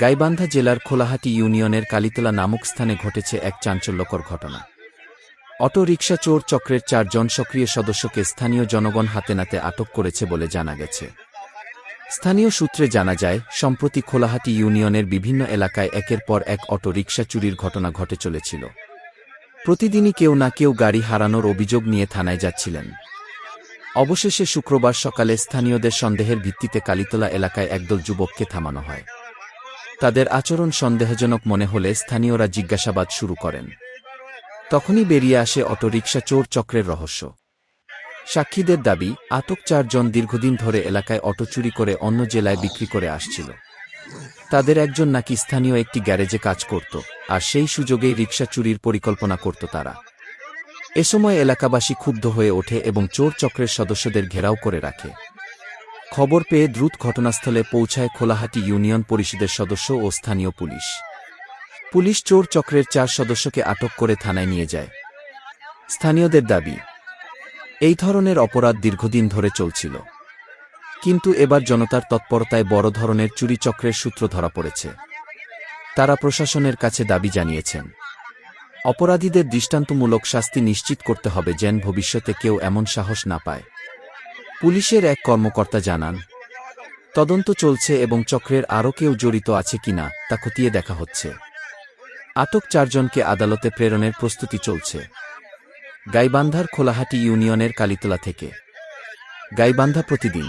গাইবান্ধা জেলার খোলাহাটি ইউনিয়নের কালীতলা নামক স্থানে ঘটেছে এক চাঞ্চল্যকর ঘটনা। অটো রিকশা চোর চক্রের চারজন সক্রিয় সদস্যকে স্থানীয় জনগণ হাতে নাতে আটক করেছে বলে জানা গেছে। স্থানীয় সূত্রে জানা যায়, সম্প্রতি খোলাহাটি ইউনিয়নের বিভিন্ন এলাকায় একের পর এক অটো রিকশা চুরির ঘটনা ঘটে চলেছিল। প্রতিদিনই কেউ না কেউ গাড়ি হারানোর অভিযোগ নিয়ে থানায় যাচ্ছিলেন। অবশেষে শুক্রবার সকালে স্থানীয়দের সন্দেহের ভিত্তিতে কালীতলা এলাকায় একদল যুবককে থামানো হয়। তাদের আচরণ সন্দেহজনক মনে হলে স্থানীয়রা জিজ্ঞাসাবাদ শুরু করেন। তখনই বেরিয়ে আসে অটোরিকশা চোর চক্রের রহস্য। সাক্ষীদের দাবি, আটক চারজন দীর্ঘদিন ধরে এলাকায় অটো চুরি করে অন্য জেলায় বিক্রি করে আসছিল। তাদের একজন নাকি স্থানীয় একটি গ্যারেজে কাজ করত, আর সেই সুযোগেই রিকশা চুরির পরিকল্পনা করত তারা। এ সময় এলাকাবাসী ক্ষুব্ধ হয়ে ওঠে এবং চোর চক্রের সদস্যদের ঘেরাও করে রাখে। খবর পেয়ে দ্রুত ঘটনাস্থলে পৌঁছায় খোলাহাটি ইউনিয়ন পরিষদের সদস্য ও স্থানীয় পুলিশ। পুলিশ চোর চক্রের চার সদস্যকে আটক করে থানায় নিয়ে যায়। স্থানীয়দের দাবি, এই ধরনের অপরাধ দীর্ঘদিন ধরে চলছিল। কিন্তু এবার জনতার তৎপরতায় বড় ধরনের চুরি চক্রের সূত্র ধরা পড়েছে। তারা প্রশাসনের কাছে দাবি জানিয়েছেন, অপরাধীদের দৃষ্টান্তমূলক শাস্তি নিশ্চিত করতে হবে যেন ভবিষ্যতে কেউ এমন সাহস না পায়। পুলিশের এক কর্মকর্তা জানান, তদন্ত চলছে এবং চক্রের আরও কেউ জড়িত আছে কিনা তা খতিয়ে দেখা হচ্ছে। আটক চারজনকে আদালতে প্রেরণের প্রস্তুতি চলছে। গাইবান্ধার খোলাহাটি ইউনিয়নের কালীতলা থেকে। গাইবান্ধা প্রতিদিন